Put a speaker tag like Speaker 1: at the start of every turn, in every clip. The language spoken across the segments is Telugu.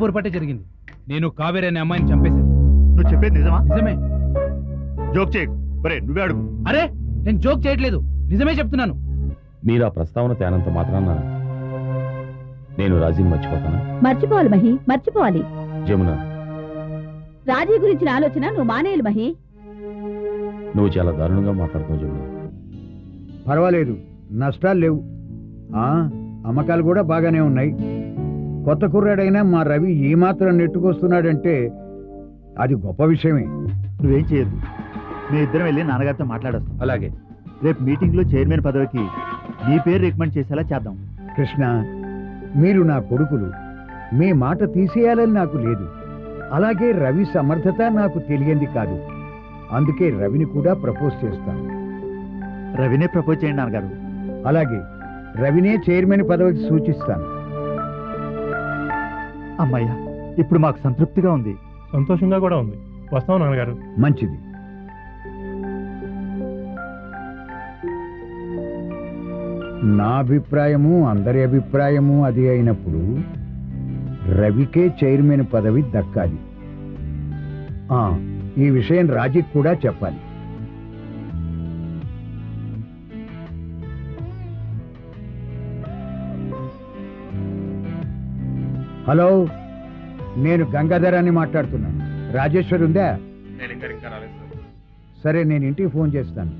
Speaker 1: పొరపాటే జరిగింది. నేను కావేరి అనే అమ్మాయిని చంపేశాను.
Speaker 2: నువ్వు చెప్పేది నిజమా?
Speaker 1: నిజమే.
Speaker 2: జోక్ చేయకు. ఒరే నువ్వే అడుగు.
Speaker 1: అరే నేను జోక్ చేయట్లేదు. నిజమే చెప్తున్నాను.
Speaker 3: మీరు ఆ ప్రస్తావన తేనంత మాత్రాన నేను రాజీని మర్చిపోతానా?
Speaker 4: మర్చిపోవాలి మహి మర్చిపోవాలి.
Speaker 3: జమున.
Speaker 4: రాజీ గురించిన ఆలోచన నువ్వు మానేయాలి మహి.
Speaker 3: నువ్వు చాలా దారుణంగా మాట్లాడుతావు జమున.
Speaker 5: పర్వాలేదు నష్టాలు లేవు. ఆ అమ్మకాలు కూడా బాగానే ఉన్నాయి. కొత్త కుర్రాడైనా మా రవి ఏమాత్రం నెట్టుకొస్తున్నాడంటే అది గొప్ప విషయమే.
Speaker 2: నువ్వేం చేయొద్దు. మీ ఇద్దరం వెళ్ళి నాన్నగారితో మాట్లాడొస్తాం.
Speaker 3: అలాగే.
Speaker 2: రేపు మీటింగ్లో చైర్మన్ పదవికి నీ పేరు రికమెండ్ చేసేలా చేద్దాం.
Speaker 5: కృష్ణ మీరు నా కొడుకులు. మీ మాట తీసేయాలని నాకు లేదు. అలాగే రవి సమర్థత నాకు తెలియంది కాదు. అందుకే రవిని కూడా ప్రపోజ్ చేస్తాను
Speaker 2: రవినే ప్రపోజ్ చేయండి నాన్నగారు.
Speaker 5: అలాగే రవినే చైర్మన్ పదవికి సూచిస్తాను.
Speaker 2: అమ్మయ్య ఇప్పుడు మాకు సంతృప్తిగా ఉంది.
Speaker 6: సంతోషంగా కూడా ఉంది. వస్తాం నాన్నగారు?
Speaker 5: మంచిది. నా అభిప్రాయము అందరి అభిప్రాయము అది అయినప్పుడు రవికే చైర్మన్ పదవి దక్కాలి. ఆ, ఈ విషయం రాజీకి కూడా చెప్పాలి. హలో నేను గంగాధర్ అని మాట్లాడుతున్నాను. రాజేశ్వర్ ఉందా? సరే. నేను ఇంటికి ఫోన్ చేస్తాను.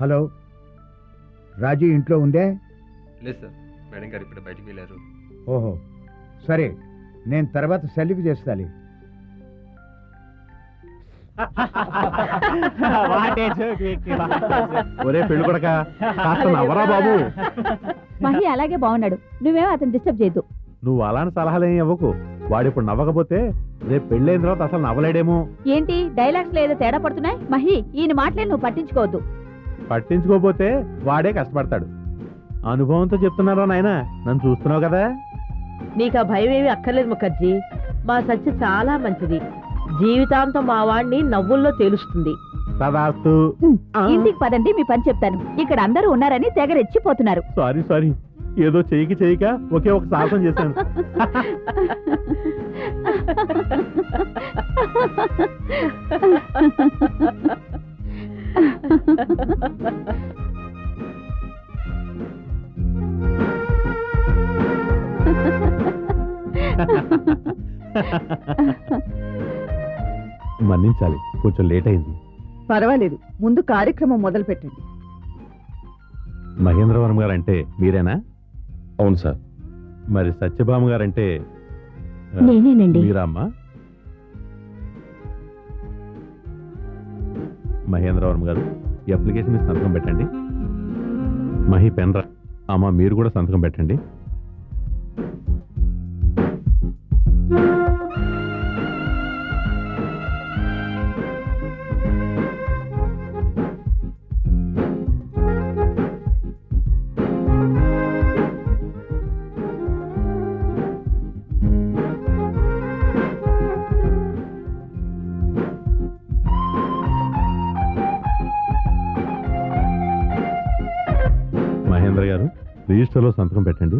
Speaker 5: హలో రాజీ ఇంట్లో ఉందే?
Speaker 7: లేదు సార్ మేడం గారు ఇప్పుడు బయటికి వెళ్ళారు.
Speaker 5: ఓహో సరే నేను తర్వాత సెల్లికి చేస్తాలి.
Speaker 6: ఒరే పెళ్ళి కొడక కాస్త నవ్వరా బాబు.
Speaker 4: మహి అలాగే బాగున్నాడు నువ్వేమో అతను డిస్టర్బ్ చేయొద్దు.
Speaker 6: నువ్వు అలాంటి సలహాలేం ఇవ్వకు. వాడు ఇప్పుడు నవ్వకపోతే రేపు పెళ్ళైన తర్వాత అసలు నవ్వలేడేమో.
Speaker 4: ఏంటి? డైలాగ్స్లో ఏదో తేడా పడుతున్నాయి? మహి ఈయన మాటలే నువ్వు పట్టించుకోవద్దు.
Speaker 6: పట్టించుకోకపోతే వాడే కష్టపడతాడు. అనుభవంతో చెప్తున్నారా నాయన? నన్ను చూస్తున్నావు కదా?
Speaker 8: నీకు ఆ భయం ఏమీ అక్కర్లేదు ముఖర్జీ. మా సత్య చాలా మంచిది. జీవితాంతం మా వాడిని నవ్వుల్లో తేలుస్తుంది.
Speaker 4: ఇంటికి పదండి మీ పని చెప్తాను. ఇక్కడ అందరూ ఉన్నారని తెగ రెచ్చిపోతున్నారు
Speaker 6: సారీ సారీ. ఏదో చెయ్యికి చెయ్యక ఒకే ఒక సాహసం చేశాను. మన్నించాలి. కొంచెం లేట్ అయింది.
Speaker 8: పర్వాలేదు. ముందు కార్యక్రమం మొదలు పెట్టండి.
Speaker 6: మహేంద్రవరం గారు అంటే మీరేనా?
Speaker 3: అవును సార్.
Speaker 6: మరి సత్యభామ గారంటే ఆ,
Speaker 4: నేనేనండి.
Speaker 6: మీరా అమ్మా మహేంద్రవరం గారు ఈ అప్లికేషన్ మీద సంతకం పెట్టండి. మహి పెన్రా అమ్మ మీరు కూడా సంతకం పెట్టండి. రిజిస్టర్లో సంతకం పెట్టండి.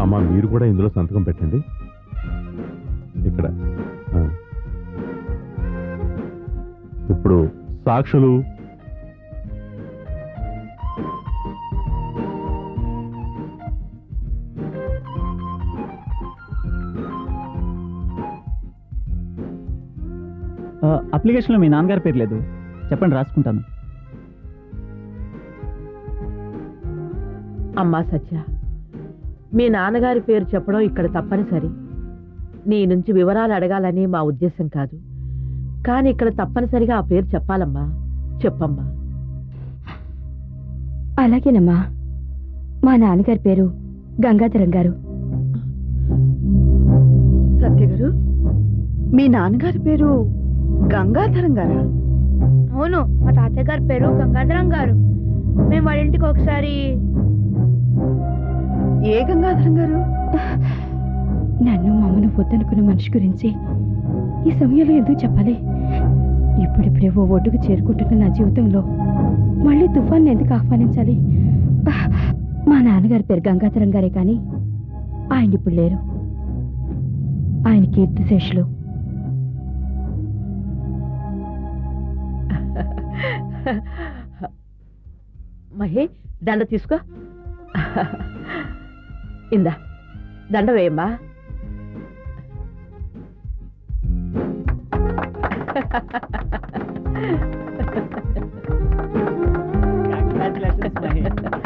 Speaker 6: అమ్మ మీరు కూడా ఇందులో సంతకం పెట్టండి. ఇక్కడ. ఇప్పుడు సాక్షులు
Speaker 9: అప్లికేషన్లో మీ నాన్నగారి పేరు లేదు. చెప్పండి రాసుకుంటాను.
Speaker 8: అమ్మా సత్య మీ నాన్నగారి పేరు చెప్పడం ఇక్కడ తప్పనిసరి. నీ నుంచి వివరాలు అడగాలని మా ఉద్దేశం కాదు. కానీ ఇక్కడ తప్పనిసరిగా ఆ పేరు చెప్పాలమ్మా. చెప్పమ్మా.
Speaker 4: అలాగేనమ్మా. మా నాన్నగారి పేరు గంగాధరం గారు.
Speaker 10: సత్య గారు మీ నాన్నగారి పేరు గంగాధరం గారా? అవును మా తాతయ్య గారి పేరు గంగాధరం గారు. మేము వాళ్ళ ఇంటికి ఒకసారి
Speaker 8: ఏ గంగాధరం గారు?
Speaker 4: నన్ను మమ్మను వద్దనుకున్న మనిషి గురించి ఈ సమయంలో ఎందుకు చెప్పాలి? ఇప్పుడిప్పుడే ఓ ఒడ్డుకు చేరుకుంటున్న నా జీవితంలో మళ్ళీ తుఫాన్ ఎందుకు ఆహ్వానించాలి? మా నాన్నగారి పేరు గంగాధరం గారే కానీ ఆయన ఇప్పుడు లేరు. ఆయన కీర్తిశేషులు.
Speaker 8: మహి దండ తీసుకో ఇందా దండ వేయమ్మా
Speaker 9: Congratulations, Mahi.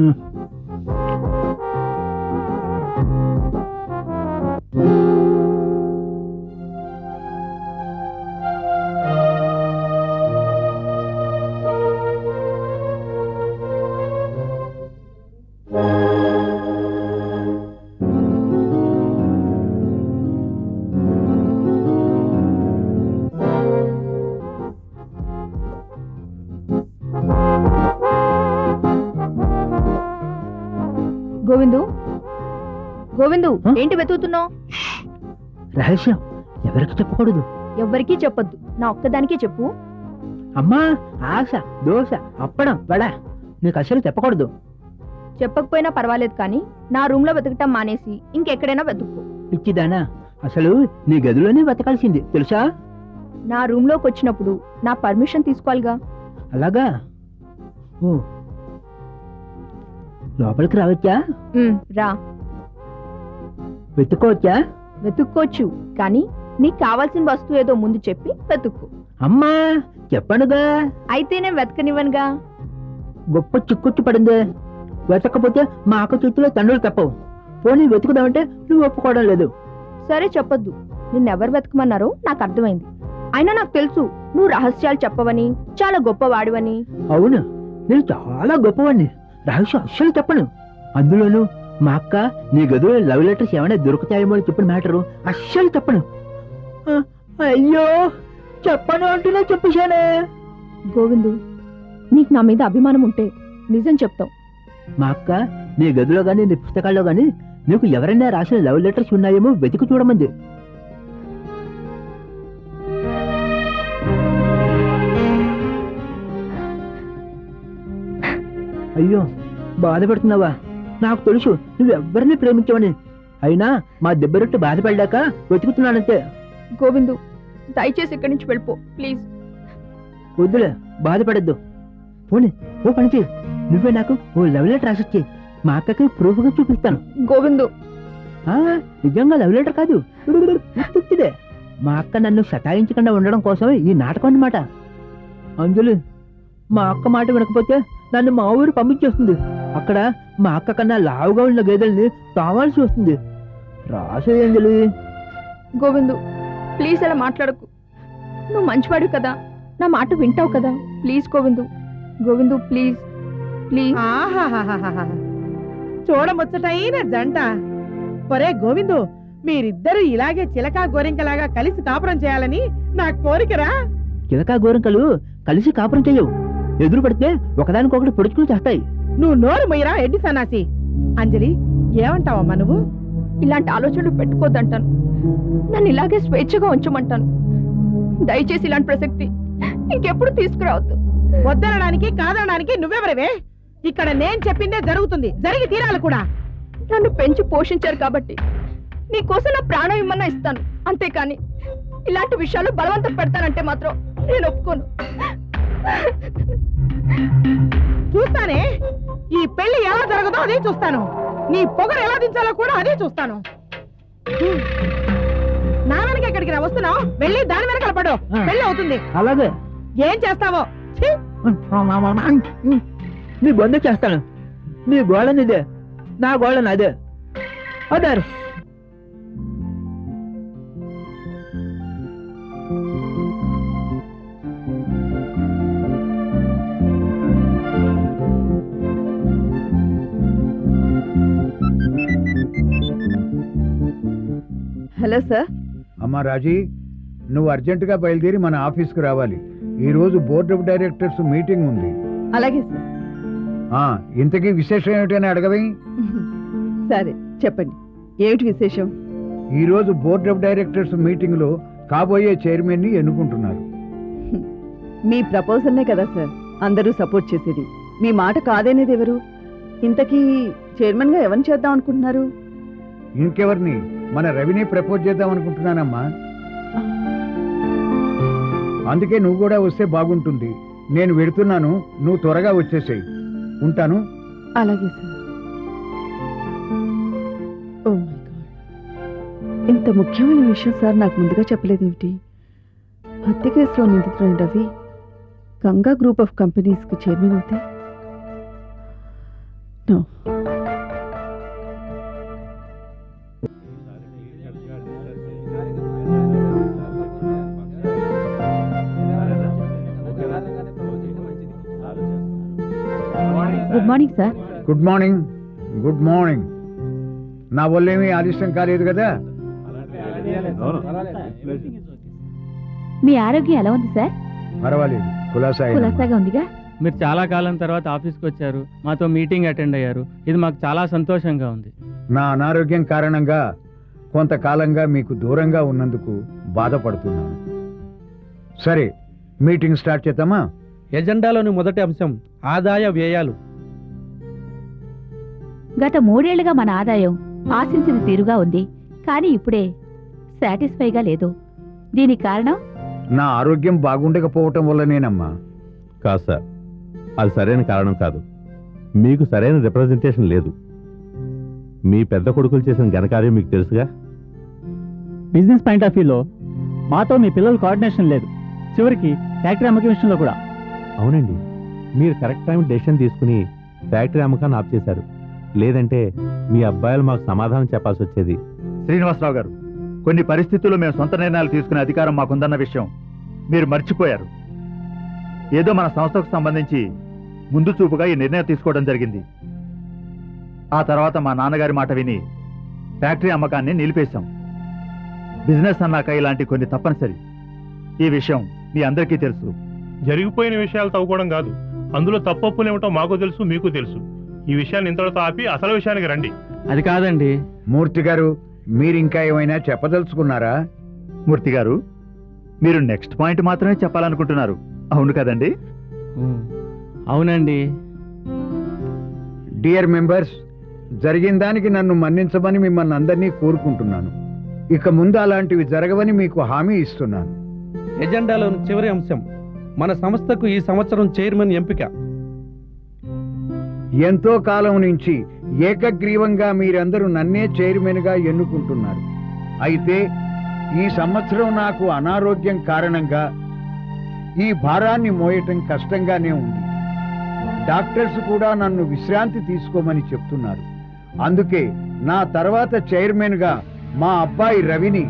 Speaker 10: గోవిందు గోవిందు? ఏంటి వెతుకుతున్నావు?
Speaker 9: రహస్యం. ఎవరికి చెప్పకూడదు.
Speaker 10: ఎవ్వరికీ చెప్పొద్దు. నా ఒక్కదానికే చెప్పు.
Speaker 9: అమ్మా ఆశ దోశ అప్పడం వడ నీకు అసలు చెప్పకూడదు.
Speaker 10: చెప్పకపోయినా పర్వాలేదు కానీ నా రూమ్లో వెతకటం మానేసి ఇంకెక్కడైనా వెతుక్కో.
Speaker 9: పిచ్చిదానా అసలు నీ గదిలోనే బతకాల్సింది తెలుసా?
Speaker 10: నా రూమ్లోకి వచ్చినప్పుడు నా పర్మిషన్ తీసుకోవాలిగా?
Speaker 9: అలాగా? ఓ. లోపలికి రావచ్చా?
Speaker 10: రా.
Speaker 9: వెతుక్కోవచ్చా?
Speaker 10: వెతుక్కోవచ్చు కానీ నీకు కావాల్సిన వస్తువు ఏదో ముందు చెప్పి వెతుక్కో.
Speaker 9: అమ్మా చెప్పనుగా.
Speaker 10: అయితే నేను వెతకనివ్వనుగా.
Speaker 9: గొప్ప చిక్కుచ్చు పడింది. వెతకపోతే మా అక్క చేతిలో తండ్రులు తప్పవు. పోనీ వెతుకుదామంటే నువ్వు ఒప్పుకోవడం లేదు.
Speaker 10: సరే చెప్పొద్దు. నిన్నెవరు వెతకమన్నారో నాకు అర్థమైంది. అయినా నాకు తెలుసు నువ్వు రహస్యాలు చెప్పవని చాలా గొప్పవాడివని.
Speaker 9: అవును నేను చాలా గొప్పవాడిని. రహస్యం అస్సలు చెప్పను. అందులోను మా అక్క నీ గదిలో లవ్ లెటర్స్ ఏమైనా దొరుకుతాయేమో అని చెప్పిన మ్యాటరు. అస్సలు చెప్పను అయ్యో చెప్పను అంటూనే చెప్పేశానే.
Speaker 10: గోవిందు నీకు నా మీద అభిమానం ఉంటే నిజం చెప్తావు
Speaker 9: మా అక్క నీ గదిలో గాని నీ పుస్తకాల్లో గాని నీకు ఎవరైనా రాసిన లవ్ లెటర్స్ ఉన్నాయేమో వెతికి చూడమంది. అయ్యో బాధపడుతున్నావా? నాకు తెలుసు నువ్వు ఎవరిని ప్రేమించవని. అయినా మా దెబ్బరొట్టు బాధపడ్డాక వెతుకుతున్నానంతే.
Speaker 10: గోవిందు దయచేసి ఇక్కడి నుంచి వెళ్ళిపో ప్లీజ్.
Speaker 9: వద్దులే బాధపడద్దు. పోనీ ఓ పని చేయి నువ్వే నాకు ఓ లవ్ లెటర్ రాసొచ్చి మా అక్కకి ప్రూఫ్గా చూపిస్తాను.
Speaker 10: గోవిందు.
Speaker 9: నిజంగా లవ్ లెటర్ కాదు. మా అక్క నన్ను సతాయించకుండా ఉండడం కోసమే ఈ నాటకం అన్నమాట. అంజలి మా అక్క మాట వినకపోతే నన్ను మా ఊరు పంపించేస్తుంది. అక్కడ మా అక్క కన్నా లావుగా ఉన్న గేదెల్ని తావాల్సి వస్తుంది. రాసే అంజలి
Speaker 10: గోవిందు ప్లీజ్ అలా మాట్లాడకు. నువ్వు మంచివాడు కదా నా మాట వింటావు కదా. Please Govindu Govindu please please.
Speaker 11: చూడముచ్చటైన జంట. ఒరే గోవిందు మీరిద్దరు ఇలాగే చిలకా గోరింకలాగా కలిసి కాపురం చేయాలని నా కోరికరా?
Speaker 9: చిలకా గోరింకలు కలిసి కాపురం చెయ్యవు ఎదురు పడితే ఒకదానికొకటి పొడుచుకుని చేస్తాయి.
Speaker 11: నువ్వు నోరు మొయ్యరా ఎడ్డి సన్నాసి? అంజలి ఏమంటావమ్మా నువ్వు?
Speaker 10: ఇలాంటి ఆలోచనలు పెట్టుకోద్దంటాను నన్ను ఇలాగే స్వేచ్ఛగా ఉంచమంటాను. దయచేసి ఇలాంటి ప్రసక్తి ఇంకెప్పుడు తీసుకురావద్దు.
Speaker 11: వద్దనడానికి కాదనడానికి నువ్వెవరవే? ఇక్కడ నేను చెప్పిందే జరుగుతుంది. జరిగి తీరాలి కూడా.
Speaker 10: నన్ను పెంచి పోషించారు కాబట్టి నీకోసం నా ప్రాణం ఇమ్మన్నా ఇస్తాను. అంతేకాని ఇలాంటి విషయాలు బలవంతం పెడతానంటే మాత్రం నేను ఒప్పుకోను.
Speaker 11: చూస్తానే? ఈ పెళ్ళి ఎలా జరగదో అదే చూస్తాను. నీ పొగరు ఎలా దించాలో కూడా అదే చూస్తాను. నా వెనక ఎక్కడికి రా వస్తున్నావు? వెళ్ళి దాని వెనకాల పడు. పెళ్ళి అవుతుంది.
Speaker 9: అలాగే.
Speaker 11: ఏం చేస్తావో? ఛీ!
Speaker 9: నీ బొంద చేస్తాను. నీ గోళ నీదే నా గోళ నాదే. అదారు
Speaker 11: హలో సార్.
Speaker 5: అమ్మా రాజీ నువ్వు అర్జెంటుగా బయలుదేరి మన ఆఫీస్కి రావాలి. ఈ రోజు బోర్డ్ ఆఫ్ డైరెక్టర్స్ మీటింగ్ ఉంది.
Speaker 11: అలాగే సార్.
Speaker 5: ఆ ఇంతకీ విశేషం ఏమిటని అడగవి?
Speaker 11: సరే చెప్పండి. ఏమిటి విశేషం?
Speaker 5: ఈ రోజు బోర్డ్ ఆఫ్ డైరెక్టర్స్ మీటింగ్లో కాబోయే చైర్మన్ని ఎన్నుకుంటున్నారు.
Speaker 11: మీ ప్రపోజల్నే కదా సార్ అందరూ సపోర్ట్ చేసేది. మీ మాట కాదనేది ఎవరు? ఇంతకీ చైర్మన్గా ఎవరిని చేద్దాం అనుకుంటున్నారు?
Speaker 5: ఇంకెవరిని మన రవిని ప్రపోజ్ చేద్దాం అనుకుంటున్నానమ్మా. అందుకే నువ్వు కూడా వస్తే బాగుంటుంది. నేను వెడుతున్నాను నువ్వు త్వరగా వచ్చేసేయి. ఉంటాను?
Speaker 11: అలాగే సార్. ఓ మై గాడ్ ఇంత ముఖ్యమైన విషయం సార్ నాకు ముందుగా చెప్పలేదేమిటి? హత్య కేసులో నిందితుడైన రవి గంగా గ్రూప్ ఆఫ్ కంపెనీస్కి చైర్మన్ అవుతే? No.
Speaker 4: Good morning.
Speaker 5: Good morning. నా వల్లేమీ ఆలస్యం కాలేదు కదా?
Speaker 4: మీ ఆరోగ్యం ఎలా ఉంది సార్?
Speaker 5: పర్వాలేదు. కులాసా అయినమ్మా.
Speaker 4: కులాసాగా ఉందిగా?
Speaker 1: మీరు చాలా కాలం తర్వాత ఆఫీస్కి వచ్చారు మాతో మీటింగ్ అటెండ్ అయ్యారు. ఇది మాకు చాలా సంతోషంగా ఉంది.
Speaker 5: నా అనారోగ్యం కారణంగా కొంతకాలంగా మీకు దూరంగా ఉన్నందుకు బాధపడుతున్నాను. సరే మీటింగ్ స్టార్ట్ చేద్దామా?
Speaker 1: ఎజెండాలోని మొదటి అంశం ఆదాయ వ్యయాలు.
Speaker 4: గత మూడేళ్ళుగా మన ఆదాయం ఆశించిన తీరుగా ఉంది కానీ ఇప్పుడే సాటిస్ఫైగా లేదు. దీనికి కారణం?
Speaker 5: నా ఆరోగ్యం బాగుండకపోవటం వల్లనేనమ్మా.
Speaker 6: కాదు సార్ అది సరైన కారణం కాదు. మీకు సరైన రిప్రజెంటేషన్ లేదు. మీ పెద్ద కొడుకులు చేసిన ఘనకార్యం మీకు తెలుసుగా?
Speaker 9: బిజినెస్ పాయింట్ ఆఫ్ వ్యూలో మాతో మీ పిల్లల కోఆర్డినేషన్ లేదు. చివరికి ఫ్యాక్టరీ అమ్మకం విషయంలో కూడా.
Speaker 6: అవునండి. మీరు కరెక్ట్ టైం డెసిషన్ తీసుకుని ఫ్యాక్టరీ అమ్మకాన్ని ఆప్ చేశారు. లేదంటే మీ అబ్బాయిలు మాకు సమాధానం చెప్పాల్సి వచ్చేది.
Speaker 2: శ్రీనివాసరావు గారు కొన్ని పరిస్థితుల్లో మేము సొంత నిర్ణయాలు తీసుకునే అధికారం మాకుందన్న విషయం మీరు మర్చిపోయారు. ఏదో మన సంస్థకు సంబంధించి ముందు చూపుగా ఈ నిర్ణయం తీసుకోవడం జరిగింది. ఆ తర్వాత మా నాన్నగారి మాట విని ఫ్యాక్టరీ అమ్మకాన్ని నిలిపేశాం. బిజినెస్ అన్నాక ఇలాంటి కొన్ని తప్పనిసరి. ఈ విషయం మీ అందరికీ తెలుసు.
Speaker 12: జరిగిపోయిన విషయాలు తవ్వుకోవడం కాదు. అందులో తప్పొప్పులేమిటో మాకు తెలుసు మీకు తెలుసు. ఈ విషయాన్ని ఇంతటితో ఆపి అసలు విషయానికి రండి.
Speaker 1: అది కాదండి.
Speaker 5: మూర్తి గారు మీరు ఇంకా ఏమైనా చెప్పదలుచుకున్నారా?
Speaker 2: మూర్తి గారు మీరు నెక్స్ట్ పాయింట్ మాత్రమే చెప్పాలనుకుంటున్నారు. అవును కదండి?
Speaker 1: అవునండి.
Speaker 5: డియర్ మెంబర్స్ జరిగిన దానికి నన్ను మన్నించమని మిమ్మల్ని అందరినీ కోరుకుంటున్నాను. ఇక ముందు అలాంటివి జరగవని మీకు హామీ ఇస్తున్నాను.
Speaker 1: ఎజెండాలోని చివరి అంశం మన సంస్థకు ఈ సంవత్సరం చైర్మన్ ఎంపిక.
Speaker 5: ఎంతో కాలం నుంచి ఏకగ్రీవంగా మీరందరూ నన్నే చైర్మన్గా ఎన్నుకుంటున్నారు. అయితే ఈ సంవత్సరం నాకు అనారోగ్యం కారణంగా ఈ భారాన్ని మోయటం కష్టంగానే ఉంది. డాక్టర్స్ కూడా నన్ను విశ్రాంతి తీసుకోమని చెప్తున్నారు. అందుకే నా తర్వాత చైర్మన్గా మా అబ్బాయి రవిని